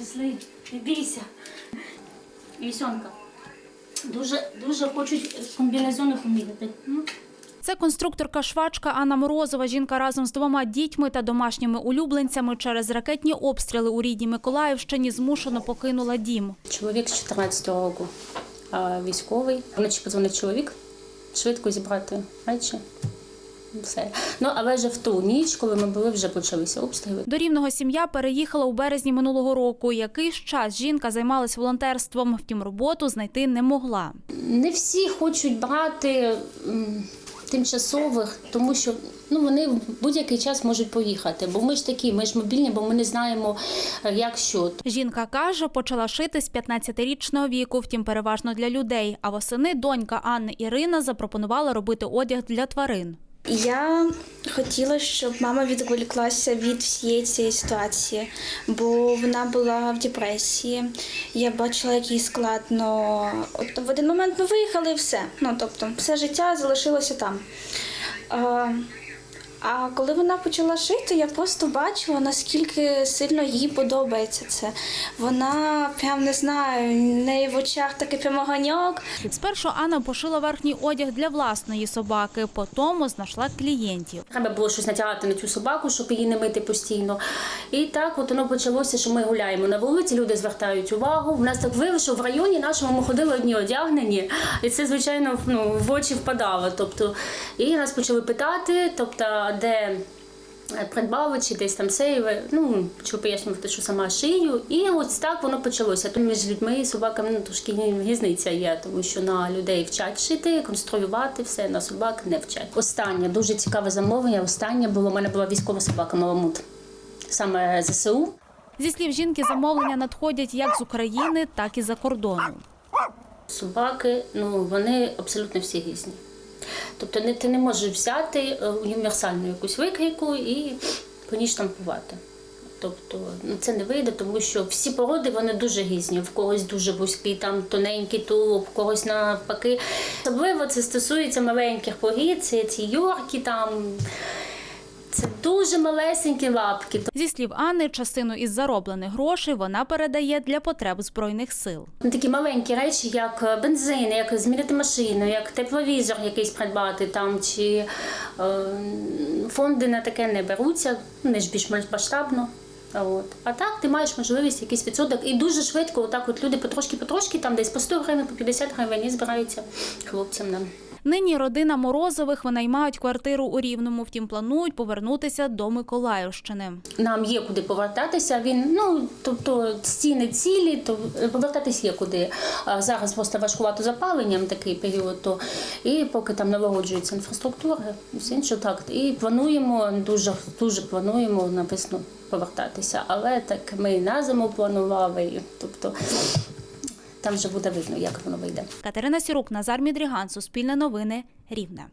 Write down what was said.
Зли, не бійся. Вісьонка. Дуже, дуже хочуть комбінезони поміряти. Це конструкторка швачка Анна Морозова. Жінка разом з двома дітьми та домашніми улюбленцями через ракетні обстріли у рідній Миколаївщині змушено покинула дім. Чоловік з 14-го року а, військовий. Вночі подзвонив чоловік, швидко зібрати речі. Все. Ну, але вже в ту ніч, коли ми були, вже почалися обстріли. До рівного сім'я переїхала у березні минулого року. Якийсь час жінка займалась волонтерством, втім роботу знайти не могла. Не всі хочуть брати тимчасових, тому що ну, вони в будь-який час можуть поїхати. Бо ми ж такі, ми ж мобільні, бо ми не знаємо, е, як що. Жінка каже, почала шити з 15-річного віку, втім переважно для людей. А восени донька Анни Ірина запропонувала робити одяг для тварин. Я хотіла, щоб мама відволіклася від всієї цієї ситуації, бо вона була в депресії. Я бачила, як їй складно. От в один момент ми виїхали і все. Ну тобто, все життя залишилося там. А, коли вона почала шити, я просто бачила, наскільки сильно їй подобається це. Вона прям не знаю, в неї в очах такий прямо огоньок. Спершу Анна пошила верхній одяг для власної собаки, потім знайшла клієнтів. Треба було щось натягати на цю собаку, щоб її не мити постійно. І так от воно почалося, що ми гуляємо на вулиці, люди звертають увагу. У нас так виявилося, що в районі нашому ми ходили одні одягнені, і це, звичайно, ну, в очі впадало. Тобто, і нас почали питати, тобто, де. Придбали чи десь там сейви, ну почали пояснювати, що сама шию, і ось так воно почалося. Тому між людьми і собаками ну, трошки різниця є, тому що на людей вчать шити, конструювати все, на собак не вчать. Останнє дуже цікаве замовлення. Останнє було у мене була військова собака Маламут, саме ЗСУ. Зі слів жінки, замовлення надходять як з України, так і за кордону. Собаки, ну вони абсолютно всі різні. Тобто не, ти не можеш взяти е, універсальну якусь викрійку і по ній штампувати. Тобто ну, це не вийде, тому що всі породи вони дуже різні. В когось дуже вузький, там тоненький тулуб, в когось навпаки. Особливо це стосується маленьких порід, це ці йорки там. Це дуже малесенькі лапки. Зі слів Анни, частину із зароблених грошей вона передає для потреб збройних сил. Ну, Такі маленькі речі, як бензин, як змінити машину, як тепловізор якийсь придбати там, чи е, фонди на таке не беруться, вони ж більш масштабно. От. А так ти маєш можливість якийсь відсоток. І дуже швидко, отак от люди потрошки-потрошки, там десь по 100 гривень, по 50 гривень і збираються хлопцям нам. Нині родина Морозових винаймають квартиру у Рівному, втім планують повернутися до Миколаївщини. Нам є куди повертатися. Він ну тобто стіни цілі, то повертатись є куди. А зараз просто важкувато запаленням такий період. То і поки там налагоджується інфраструктура, все інше так. І плануємо дуже дуже плануємо на весну повертатися. Але так ми на зиму планували. Тобто там вже буде видно, як воно вийде. Катерина Сірук, Назар Мідріган, Суспільне новини, Рівне.